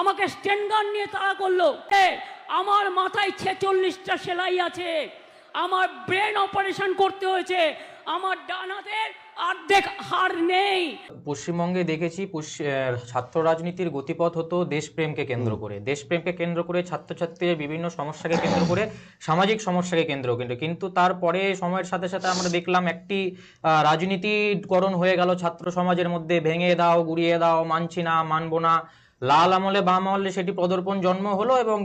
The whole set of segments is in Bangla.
আমাকে স্টেনগান নিয়ে তাড়া করল। আমার মাথায় ছেচল্লিশটা সেলাই আছে। আমার ব্রেন অপারেশন করতে হয়েছে। আমার ডান হাতের অর্ধেক হাড় নেই। পশ্চিমবঙ্গে দেখেছি ছাত্র রাজনীতির গতিপথ হতো দেশপ্রেমকে কেন্দ্র করে। দেশপ্রেমকে কেন্দ্র করে ছাত্রছাত্রীদের বিভিন্ন সমস্যাকে কেন্দ্র করে সামাজিক সমস্যাকে কেন্দ্র করে। কিন্তু তারপরে সময়ের সাথে সাথে আমরা দেখলাম একটি রাজনীতিকরণ হয়ে গেল ছাত্র সমাজের মধ্যে। ভেঙে দাও গুড়িয়ে দাও মানছি না মানবো না। লাল আমলে বাম আমলে সেটি প্রদর্পণ জন্ম হলো এবং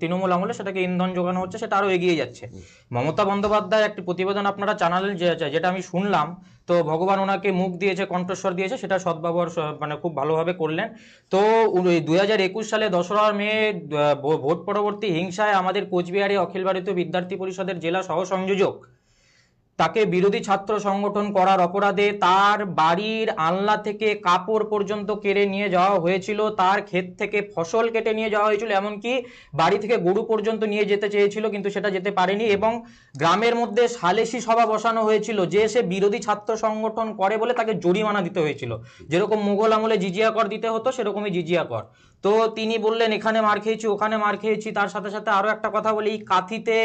তৃণমূল আমলে সেটাকে ইন্ধন যোগানো হচ্ছে সেটা আরও এগিয়ে যাচ্ছে। মমতা বন্দ্যোপাধ্যায় একটি প্রতিবেদন আপনারা জানালেন যে- যেটা আমি শুনলাম তো ভগবান ওনাকে মুখ দিয়েছে কণ্ঠস্বর দিয়েছে সেটা সদ্ব্যবহার মানে খুব ভালোভাবে করলেন। তো দুই হাজার একুশ সালে দশরা মে ভোট পরবর্তী হিংসায় আমাদের কোচবিহারে অখিল ভারতীয় বিদ্যার্থী পরিষদের জেলা সহ সংযোজক তাকে বিরোধী ছাত্র সংগঠন করার অপরাধে তার বাড়ির আলনা থেকে কাপড় পর্যন্ত কেড়ে নিয়ে যাওয়া হয়েছিল। তার ক্ষেত থেকে ফসল কেটে নিয়ে যাওয়া হয়েছিল, এমনকি বাড়ি থেকে গরু পর্যন্ত নিয়ে যেতে চেয়েছিল, কিন্তু সেটা যেতে পারেনি এবং গ্রামের মধ্যে সালেসি সভা বসানো হয়েছিল যে সে বিরোধী ছাত্র সংগঠন করে বলে তাকে জরিমানা দিতে হয়েছিল। যেরকম মুঘল আমলে জিজিয়া কর দিতে হতো, সেরকমই জিজিয়া কর তো তিনি বললেন, এখানে মার খেয়েছি, ওখানে মার খেয়েছি। তার সাথে সাথে আরও একটা কথা বলি, কাথিতে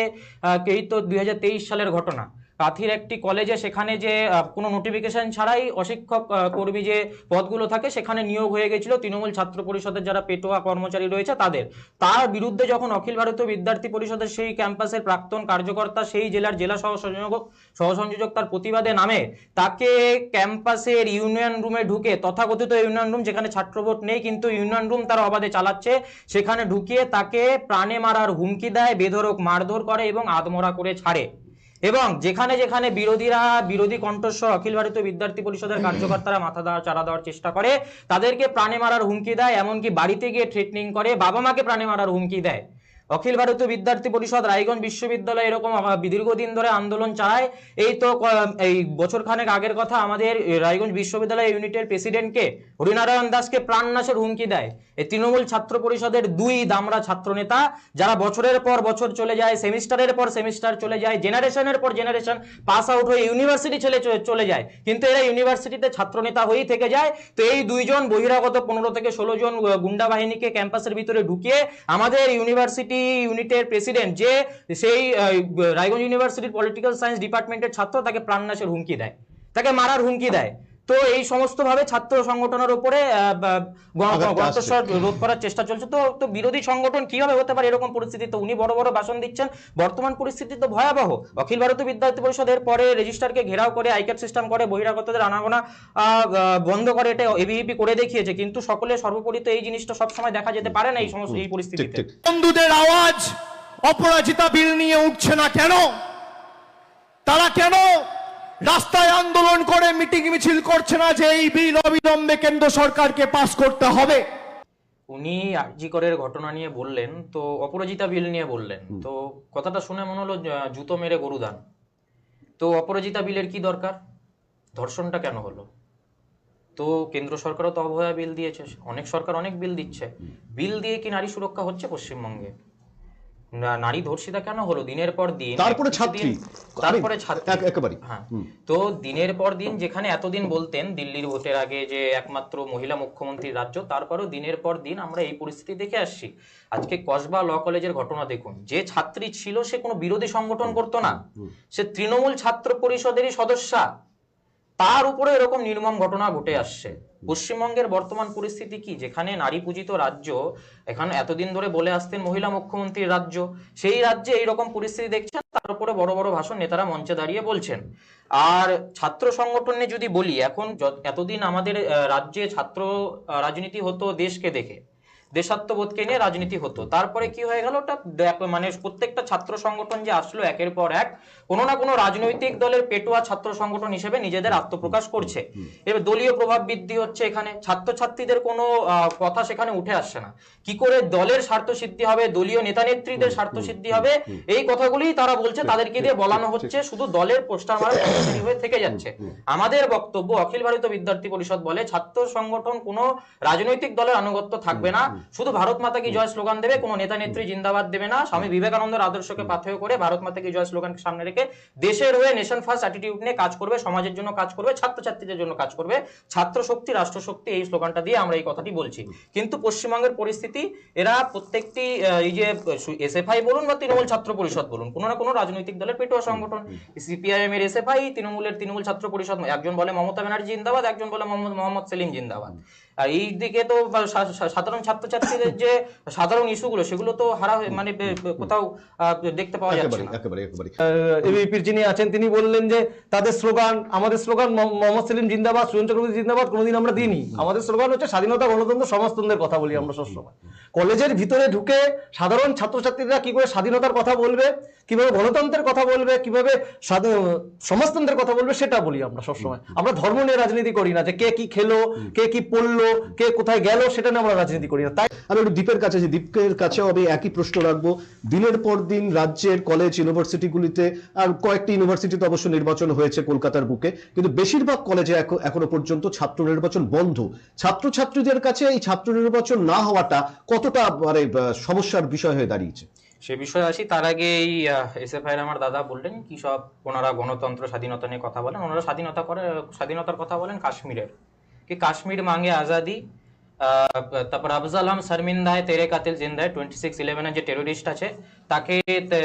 এই তো দুই হাজার তেইশ সালের ঘটনা। কাথির একটি কলেজে সেখানে যে কোনো নোটিফিকেশন ছাড়াই অশিক্ষক কর্মী যে পদগুলো থাকে সেখানে নিয়োগ হয়ে গেছিল। তৃণমূল ছাত্র পরিষদের যারা পেটোয়া কর্মচারী রয়েছে তাদের। তার বিরুদ্ধে যখন অখিল ভারতীয় বিদ্যার্থী পরিষদের সেই ক্যাম্পাসের প্রাক্তন কার্যকর্তা সেই জেলার জেলা সহ সংযোজক সহসংযোজক তার প্রতিবাদে নামে, তাকে ক্যাম্পাসের ইউনিয়ন রুমে ঢুকে, তথাকথিত ইউনিয়ন রুম যেখানে ছাত্র ভোট নেই কিন্তু ইউনিয়ন রুম তারা অবাধে চালাচ্ছে, সেখানে ঢুকিয়ে তাকে প্রাণে মারার হুমকি দেয় বেধরক মারধর করে এবং আদমরা করে ছাড়ে। এবং যেখানে যেখানে বিরোধীরা, বিরোধী কণ্ঠস্বর, অখিল ভারতীয় বিদ্যার্থী পরিষদের কার্যকর্তারা মাথা দেওয়া চারা দেওয়ার চেষ্টা করে, তাদেরকে প্রাণে মারার হুমকি দেয়, এমনকি বাড়িতে গিয়ে থ্রেটনিং করে বাবা মাকে প্রাণে মারার হুমকি দেয়। অখিল ভারতীয় বিদ্যার্থী পরিষদ, রায়গঞ্জ বিশ্ববিদ্যালয় এরকম দীর্ঘদিন ধরে আন্দোলন চালায়। এই তো এই বছর খানেক আগের কথা আমাদের রায়গঞ্জ বিশ্ববিদ্যালয় ইউনিটের প্রেসিডেন্টকে হরিনারায়ণ দাসকে প্রাণনাশের হুমকি দেয়। এই তৃণমূল ছাত্র পরিষদের দুই দামরা ছাত্র নেতা যারা বছরের পর বছর চলে যায়, সেমিস্টারের পর সেমিস্টার চলে যায়, জেনারেশনের পর জেনারেশন পাস আউট হয়ে ইউনিভার্সিটি ছেলে চলে যায়। কিন্তু এরা ইউনিভার্সিটিতে ছাত্র নেতা হয়েই থেকে যায়। তো এই দুইজন বহিরাগত পনেরো থেকে ষোলো জন গুন্ডা বাহিনীকে ক্যাম্পাসের ভিতরে ঢুকিয়ে আমাদের ইউনিভার্সিটি ইউনিটের প্রেসিডেন্ট যে সেই রায়গঞ্জ ইউনিভার্সিটির পলিটিক্যাল সায়েন্স ডিপার্টমেন্টের ছাত্র তাকে প্রাণনাশের হুমকি দেয়। তাকে মারার হুমকি দেয়। তো এই সমস্ত ভাবে ছাত্র সংগঠনের উপরে রোধ করার চেষ্টা চলছে। তো তো বিরোধী সংগঠন কীভাবে হতে পারে এরকম পরিস্থিতি? তো উনি বড় বড় ভাষণ দিচ্ছেন। বর্তমান পরিস্থিতি তো ভয়াবহ। অখিল ভারতীয় বিদ্যার্থী পরিষদের পরে রেজিস্টারকে ঘেরাও করে আইকার সিস্টেম করে বহিরাগতদের আনাগোনা বন্ধ করে এটা এবিভিপি করে দেখিয়েছে। কিন্তু সকলে সর্বোপরি তো এই জিনিসটা সবসময় দেখা যেতে পারে না এই সমস্ত এই পরিস্থিতিতে। বন্ধুদের আওয়াজ অপরাজিতা বিল নিয়ে উঠছে না কেন? তারা কেন রাস্তায় আন্দোলন করে মিটিং মিছিল করছে না যে এই বিল অবিলম্বে কেন্দ্র সরকারকে পাস করতে হবে। উনি আরজি করের ঘটনা নিয়ে বললেন তো অপরাজিতা বিল নিয়ে বললেন। তো কথাটা শুনে মনে হলো জুতো মেরে গরুদান। তো অপরাজিতা বিলের কি দরকার? ধর্ষণটা কেন হলো? তো কেন্দ্র সরকারও তো অভয়া বিল দিয়েছে। অনেক সরকার অনেক বিল দিচ্ছে। বিল দিয়ে কি নারী সুরক্ষা হচ্ছে পশ্চিমবঙ্গে? নারী ধর্ষিতা কেন হলো? দিনের পর দিন তারপরে ছাত্রী। তারপরে ছাত্রী। এক- একেবারেই। হ্যাঁ। তো দিনের পর দিন যেখানে এতদিন বলতেন দিল্লির ভোটের আগে যে একমাত্র মহিলা মুখ্যমন্ত্রী রাজ্য তারপরেও দিনের পর দিন আমরা এই পরিস্থিতি দেখে আসছি। আজকে কসবা ল কলেজের ঘটনা দেখুন। যে ছাত্রী ছিল সে কোনো বিরোধী সংগঠন করতো না। সে তৃণমূল ছাত্র পরিষদেরই সদস্যা। তার উপরে এরকম নির্মম ঘটনা ঘটে আসছে। পশ্চিমবঙ্গের বর্তমান পরিস্থিতি কি? যেখানে নারী পূজিত রাজ্য, এখানে এতদিন ধরে বলে আসতেন মহিলা মুখ্যমন্ত্রীর রাজ্য, সেই রাজ্যে এইরকম পরিস্থিতি দেখছেন, তার উপরে বড় বড় ভাষণ নেতারা মঞ্চে দাঁড়িয়ে বলছেন। আর ছাত্র সংগঠনে যদি বলি, এখন এতদিন আমাদের রাজ্যে ছাত্র রাজনীতি হতো দেশকে দেখে। দেশাত্মবোধকে নিয়ে রাজনীতি হতো। তারপরে কি হয়ে গেল? ওটা মানে প্রত্যেকটা ছাত্র সংগঠন যে আসলো একের পর এক কোনো না কোনো রাজনৈতিক দলের পেটোয়া ছাত্র সংগঠন হিসেবে নিজেদের আত্মপ্রকাশ করছে। এবার দলীয় প্রভাব বৃদ্ধি হচ্ছে এখানে। ছাত্রছাত্রীদের কোনো কথা সেখানে উঠে আসছে না। কি করে দলের স্বার্থ সিদ্ধি হবে দলীয় নেতা নেত্রীদের স্বার্থ সিদ্ধি হবে এই কথাগুলি তারা বলছে তাদেরকে দিয়ে বলানো হচ্ছে শুধু দলের পোস্টার মারা হয়ে থেকে যাচ্ছে। আমাদের বক্তব্য অখিল ভারতীয় বিদ্যার্থী পরিষদ বলে ছাত্র সংগঠন কোনো রাজনৈতিক দলের আনুগত্য থাকবে না। শুধু ভারত মাতা কি জয় স্লোগান দেবে? কোনো নেতা নেত্রী জিন্দাবাদ দেবে না। স্বামী বিবেকানন্দের আদর্শকে পাথেয় করে ভারত মাতা কি জয় স্লোগানকে সামনে রেখে দেশের হয়ে নেশন ফার্স্ট অ্যাটিটিউড নিয়ে কাজ করবে সমাজের জন্য কাজ করবে ছাত্রছাত্রীদের জন্য কাজ করবে ছাত্র শক্তি রাষ্ট্র শক্তি এই স্লোগানটা দিয়ে আমরা এই কথাটি বলছি। কিন্তু পশ্চিমবঙ্গের পরিস্থিতি এরা প্রত্যেকটি আহ, এই যে এসএফআই বলুন বা তৃণমূল ছাত্র পরিষদ বলুন কোনো না কোনো রাজনৈতিক দলের পেটোয়া সংগঠন। সিপিআইএম এর এসএফআই তৃণমূলের তৃণমূল ছাত্র পরিষদ একজন বলে মমতা ব্যানার্জি জিন্দাবাদ একজন বলে মোহাম্মদ মোহাম্মদ সেলিম জিন্দাবাদ। এই দিকে তো সাধারণ ছাত্রছাত্রীদের যে সাধারণ ইস্যুগুলো সেগুলো তো হারা হয়ে- মানে কোথাও আহ, দেখতে পাওয়া যাচ্ছে একেবারে না। একেবারে একেবারে এবিপির যিনি আছেন তিনি বললেন যে তাদের স্লোগান আমাদের স্লোগান মহ- মোহাম্মদ সেলিম জিন্দাবাদ সুজন চক্রবর্তী জিন্দাবাদ কোনোদিন আমরা দিইনি। আমাদের স্লোগান হচ্ছে স্বাধীনতা গণতন্ত্র সমাজতন্ত্রের কথা বলি আমরা সবসময়। কলেজের ভিতরে ঢুকে সাধারণ ছাত্রছাত্রীরা কি করে স্বাধীনতার কথা বলবে কীভাবে গণতন্ত্রের কথা বলবে কীভাবে সমাজতন্ত্রের কথা বলবে সেটা বলি আমরা সবসময়। আমরা ধর্ম নিয়ে রাজনীতি করি না যে কে কি খেলো কে কি পড়ল কে কোথায় গেল সেটা নিয়ে আমরা রাজনীতি করি না। তাই আমি একটু দ্বীপের কাছে যে দ্বীপের কাছেও আমি একই প্রশ্ন রাখব। দিনের পর দিন রাজ্যের কলেজ ইউনিভার্সিটিগুলিতে আর কয়েকটি ইউনিভার্সিটিতে অবশ্য নির্বাচন হয়েছে কলকাতার বুকে। কিন্তু বেশিরভাগ কলেজে এখনও পর্যন্ত ছাত্র নির্বাচন বন্ধ। ছাত্রছাত্রীদের কাছে এই ছাত্র নির্বাচন না হওয়াটা কতটা মানে সমস্যার বিষয় হয়ে দাঁড়িয়েছে? সে বিষয়ে আসি, তার আগে এই এসএফআই আমার দাদা বললেন কি সব ওনারা গণতন্ত্র, স্বাধীনতা নিয়ে কথা বলেন। ওনারা স্বাধীনতা করে, স্বাধীনতার কথা বলেন কাশ্মীরের। কি কাশ্মীর মাঙ্গে আজাদি তারপর আফজাল হাম শর্মিন্দায় তেরে কাতিল জিন্দায় টোয়েন্টি সিক্স ইলেভেনের যে টেরোরিস্ট আছে তাকে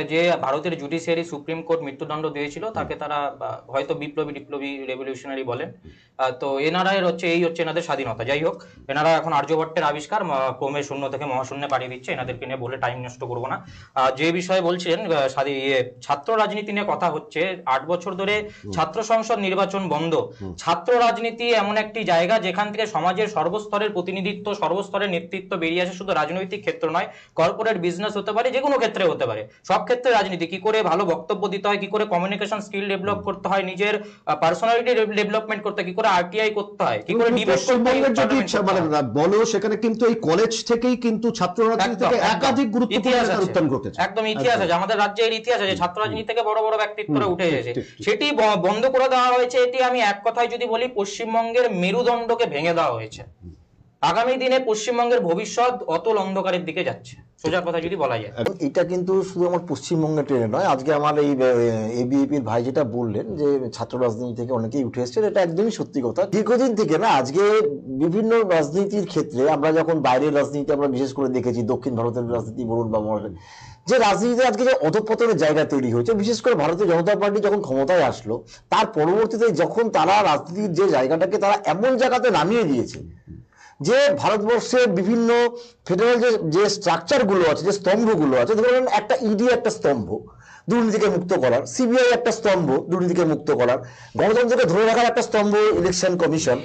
যে ভারতের জুডিশিয়ারি সুপ্রিম কোর্ট মৃত্যুদণ্ড দিয়েছিল তাকে তারা হয়তো বিপ্লবী বিপ্লবী রেভলিউশনারি বলেন। তো এনারাই হচ্ছে এই হচ্ছে এনাদের স্বাধীনতা। যাই হোক এনারা এখন আর্যভট্টের আবিষ্কার ক্রমে শূন্য থেকে মহাশূন্যে পাঠিয়ে দিচ্ছে এনাদেরকে নিয়ে বলে টাইম নষ্ট করব না। যে বিষয়ে স্বাধী- ইয়ে, ছাত্র রাজনীতি নিয়ে কথা হচ্ছে আট বছর ধরে ছাত্র সংসদ নির্বাচন বন্ধ। ছাত্র রাজনীতি এমন একটি জায়গা যেখান থেকে সমাজের সর্বস্তরের প্রতিনিধিত্ব সর্বস্তরের নেতৃত্ব বেরিয়ে আসে শুধু রাজনৈতিক ক্ষেত্র নয় কর্পোরেট বিজনেস হতে পারে যে কোনো ক্ষেত্রে হতে পারে। সব ক্ষেত্রে রাজনীতি কি করে ভালো বক্তব্য দিতে হয় কি করে কমিউনিকেশন স্কিল ডেভেলপ করতে হয় নিজের পার্সোনালিটি ডেভেলপমেন্ট করতে কি করে আরটিআই করতে হয় কি করে ডিবেট যদি parliament করতে মানে বলো সেখানে কিন্তু এই কলেজ থেকেই কিন্তু ছাত্র রাজনীতি থেকে একাধিক গুরুত্বপূর্ণ উত্থান ঘটেছে। একদম ইতিহাস আছে। আমাদের রাজ্যের ইতিহাস আছে। ছাত্র রাজনীতি থেকে বড় বড় ব্যক্তিত্বরা উঠে এসেছে। সেটি বন্ধ করে দেওয়া হয়েছে। এটি আমি এক কথায় যদি বলি পশ্চিমবঙ্গের মেরুদণ্ডকে ভেঙে দেওয়া হয়েছে। আগামী দিনে পশ্চিমবঙ্গের ভবিষ্যৎ অতল অন্ধকারের দিকে যাচ্ছে সোজা কথা যদি বলা যায় এটা কিন্তু শুধু আমার পশ্চিমবঙ্গের ট্রেনে নয় আজকে আমার এই এবিএপির ভাই যেটা বললেন যে ছাত্র রাজনীতি থেকে অনেকেই উঠে এসছেন এটা একদমই সত্যি কথা দীর্ঘদিন থেকে না আজকে বিভিন্ন রাজনীতির ক্ষেত্রে আমরা যখন বাইরের রাজনীতি আমরা বিশেষ করে দেখেছি দক্ষিণ ভারতের রাজনীতি বলুন বা যে রাজনীতিতে আজকে যে অধপতনের জায়গা তৈরি হয়েছে বিশেষ করে ভারতীয় জনতা পার্টি যখন ক্ষমতায় আসলো তার পরবর্তীতে যখন তারা রাজনীতির যে জায়গাটাকে তারা এমন জায়গাতে নামিয়ে দিয়েছে যে ভারতবর্ষের বিভিন্ন ফেডারেল যে যে স্ট্রাকচারগুলো আছে, যে স্তম্ভগুলো আছে, ধরুন একটা ইডি একটা স্তম্ভ, দুর্নীতিকে মুক্ত করার সিবিআই একটা স্তম্ভ, দুর্নীতিকে মুক্ত করার, গণতন্ত্রকে ধরে রাখার একটা স্তম্ভ ইলেকশন কমিশন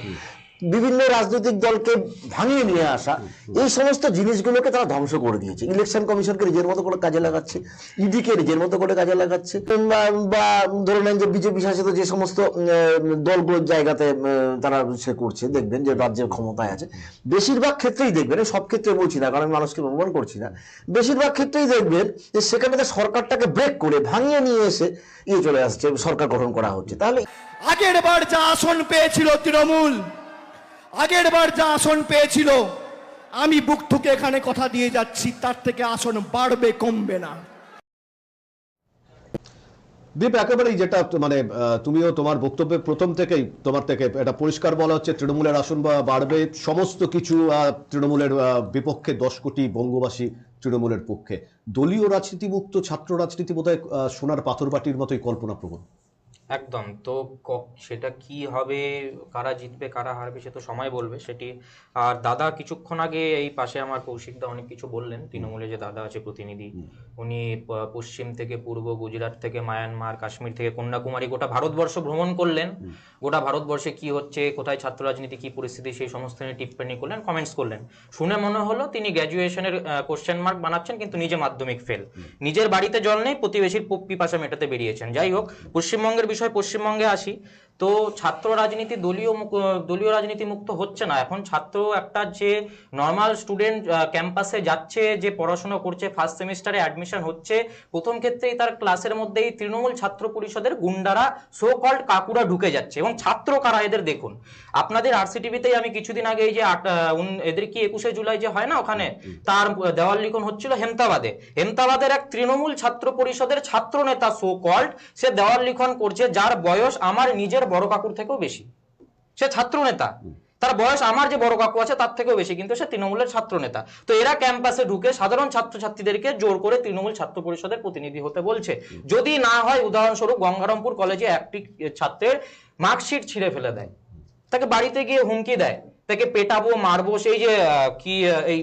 বিভিন্ন রাজনৈতিক দলকে ভাঙিয়ে নিয়ে আসা, এই সমস্ত জিনিসগুলোকে তারা ধ্বংস করে দিয়েছে। ইলেকশন কমিশনকে নিজের মতো করে কাজে লাগাচ্ছে, ইডিকে নিজের মতো করে কাজে লাগাচ্ছে। বা ধরে নেন যে বিজেপি শাসিত যে সমস্ত দলগুলোর জায়গাতে তারা সে করছে, দেখবেন যে রাজ্যের ক্ষমতায় আছে। বেশিরভাগ ক্ষেত্রেই দেখবেন সব ক্ষেত্রে বলছি না, কারণ মানুষকে প্রমাণ করছি না। বেশিরভাগ ক্ষেত্রেই দেখবেন যে সেখানে সরকারটাকে ব্রেক করে, ভাঙিয়ে নিয়ে এসে ইয়ে চলে আসছে, সরকার গঠন করা হচ্ছে। তাহলে আগের বার যা আসন পেয়েছিল তৃণমূল আগের বার যা আসন পেয়েছিল, আমি বুক ঠুকে এখানে কথা দিয়ে যাচ্ছি, তার থেকে আসন বাড়বে, কমবে না। দীপ, একেবারেই যেটা মানে তুমিও তোমার বক্তব্যে প্রথম থেকেই তোমার থেকে এটা পরিষ্কার বলা হচ্ছে, তৃণমূলের আসন বাড়বে, সমস্ত কিছু তৃণমূলের বিপক্ষে দশ কোটি বঙ্গবাসী তৃণমূলের পক্ষে। দলীয় রাজনীতিমুক্ত, ছাত্র রাজনীতি বোধহয় সোনার পাথরবাটির মতোই কল্পনাপ্রবণ। একদম। তো সেটা কি হবে কারা জিতবে কারা হারবে সে তো সময় বলবে সেটি আর দাদা কিছুক্ষণ আগে এই পাশে আমার কৌশিকদা অনেক কিছু বললেন তৃণমূলে যে দাদা আছে প্রতিনিধি উনি পশ্চিম থেকে পূর্ব গুজরাট থেকে মায়ানমার কাশ্মীর থেকে কন্যাকুমারী গোটা ভারতবর্ষ ভ্রমণ করলেন। গোটা ভারতবর্ষে কি হচ্ছে কোথায় ছাত্র রাজনীতি কি পরিস্থিতি সেই সমস্ত নিয়ে টিপ্পনি করলেন কমেন্টস করলেন। শুনে মনে হলো তিনি গ্র্যাজুয়েশনের কোশ্চেন মার্ক বানাচ্ছেন কিন্তু নিজে মাধ্যমিক ফেল নিজের বাড়িতে জল নেই প্রতিবেশীর পিপাসা মেটাতে বেরিয়েছেন। যাই হোক পশ্চিমবঙ্গের বিষয় পশ্চিমবঙ্গে আসি তো ছাত্র রাজনীতি দলীয় দলীয় রাজনীতি মুক্ত হচ্ছে না। এখন ছাত্র একটা যে নর্মাল স্টুডেন্ট ক্যাম্পাসে যাচ্ছে যে পড়াশোনা করছে ফার্স্ট সেমিস্টারে অ্যাডমিশন হচ্ছে প্রথম ক্ষেত্রেই তার ক্লাসের মধ্যেই তৃণমূল ছাত্র পরিষদের গুন্ডারা সো কল্ড কাকুরা ঢুকে যাচ্ছে এবং ছাত্র কারা এদের দেখুন। আপনাদের আরসিটিভিতেই আমি কিছুদিন আগে এই যে এদের কি একুশে জুলাই যে হয় না ওখানে? তার দেওয়াল লিখন হচ্ছিল হেমতাবাদে। হেমতাবাদের এক তৃণমূল ছাত্র পরিষদের ছাত্র নেতা সো কল্ড সে দেওয়াল লিখন করছে যার বয়স আমার নিজের বড় কাকুর থেকেও বেশি। সে ছাত্র নেতা। তার বয়স আমার যে বড় কাকু আছে, তার থেকেও বেশি, কিন্তু সে তৃণমূলের ছাত্র নেতা। তো এরা ক্যাম্পাসে ঢুকে সাধারণ ছাত্রছাত্রীদেরকে জোর করে তৃণমূল ছাত্র পরিষদের প্রতিনিধি হতে বলছে। যদি না হয়, উদাহরণস্বরূপ গঙ্গারামপুর কলেজে একটি ছাত্রের মার্কশিট ছিঁড়ে ফেলে দেয়। তাকে বাড়িতে গিয়ে হুমকি দেয়। তাকে পেটাবো, মারবো, সেই যে কি এই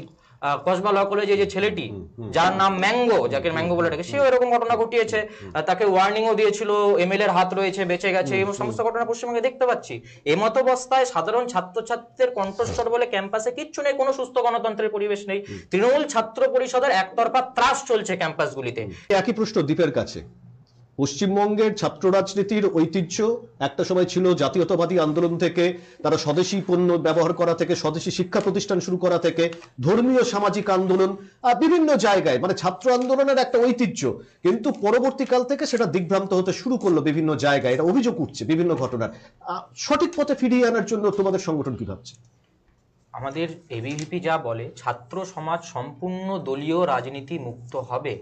কসবা ল কলেজে যে ছেলেটি যার নাম ম্যাঙ্গো যাকে ম্যাঙ্গো বলে ডাকে সেও এরকম ঘটনা ঘটিয়েছে। তাকে ওয়ার্নিংও দিয়েছিল এমএলএ এর হাত রয়েছে বেঁচে গেছে এই সমস্ত ঘটনা পশ্চিমবঙ্গে দেখতে পাচ্ছি। এমত অবস্থায় সাধারণ ছাত্রছাত্রীদের কণ্ঠস্বর বলে ক্যাম্পাসে কিচ্ছু নেই কোনো সুস্থ গণতন্ত্রের পরিবেশ নেই। তৃণমূল ছাত্র পরিষদের একতরফা ত্রাস চলছে ক্যাম্পাসগুলিতে। একই প্রশ্ন দ্বীপের কাছে। পশ্চিমবঙ্গের ছাত্র রাজনীতির ঐতিহ্য, একটা সময় ছিল জাতীয়তাবাদী আন্দোলন থেকে, তারা স্বদেশী পণ্য ব্যবহার করা থেকে, স্বদেশী শিক্ষা প্রতিষ্ঠান শুরু করা থেকে, ধর্মীয় সামাজিক আন্দোলন বিভিন্ন জায়গায় মানে ছাত্র আন্দোলনের একটা ঐতিহ্য। কিন্তু পরবর্তীকাল থেকে সেটা দিগ্ভ্রান্ত হতে শুরু করল বিভিন্ন জায়গায়। এটা অভিযোগ উঠছে বিভিন্ন ঘটনার। সঠিক পথে ফিরিয়ে আনার জন্য তোমাদের সংগঠন কি ভাবছে? আমাদের এবিভিপি যা বলে ছাত্র সমাজ সম্পূর্ণ দলীয় রাজনীতি মুক্ত হবে।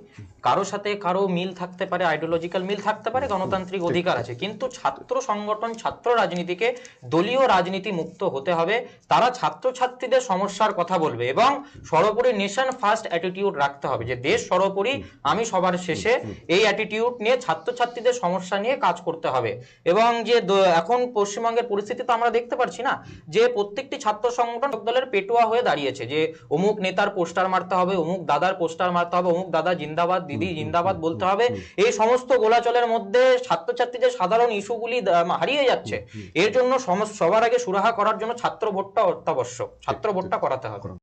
কারও সাথে কারও মিল থাকতে পারে আইডিওলজিক্যাল মিল থাকতে পারে গণতান্ত্রিক অধিকার আছে। কিন্তু ছাত্র সংগঠন ছাত্র রাজনীতিকে দলীয় রাজনীতি মুক্ত হতে হবে। তারা ছাত্রছাত্রীদের সমস্যার কথা বলবে এবং সর্বোপরি নেশন ফার্স্ট অ্যাটিটিউড রাখতে হবে যে দেশ সর্বোপরি আমি সবার শেষে এই অ্যাটিটিউড নিয়ে ছাত্রছাত্রীদের সমস্যা নিয়ে কাজ করতে হবে। এবং যে এখন পশ্চিমবঙ্গের পরিস্থিতি তো আমরা দেখতে পারছি না যে প্রত্যেকটি ছাত্র সংগঠন দলের পেটুয়া হয়ে দাঁড়িয়েছে যে অমুক নেতার পোস্টার মারতে হবে অমুক দাদার পোস্টার মারতে হবে অমুক দাদা জিন্দাবাদ দিদি জিন্দাবাদ বলতে হবে। এই সমস্ত গোলাচলের মধ্যে ছাত্রছাত্রীদের সাধারণ ইস্যুগুলি হারিয়ে যাচ্ছে এর জন্য সবার আগে সুরাহা করার জন্য ছাত্র ভোটটা অত্যাবশ্যক ছাত্র ভোটটা করাতে হবে।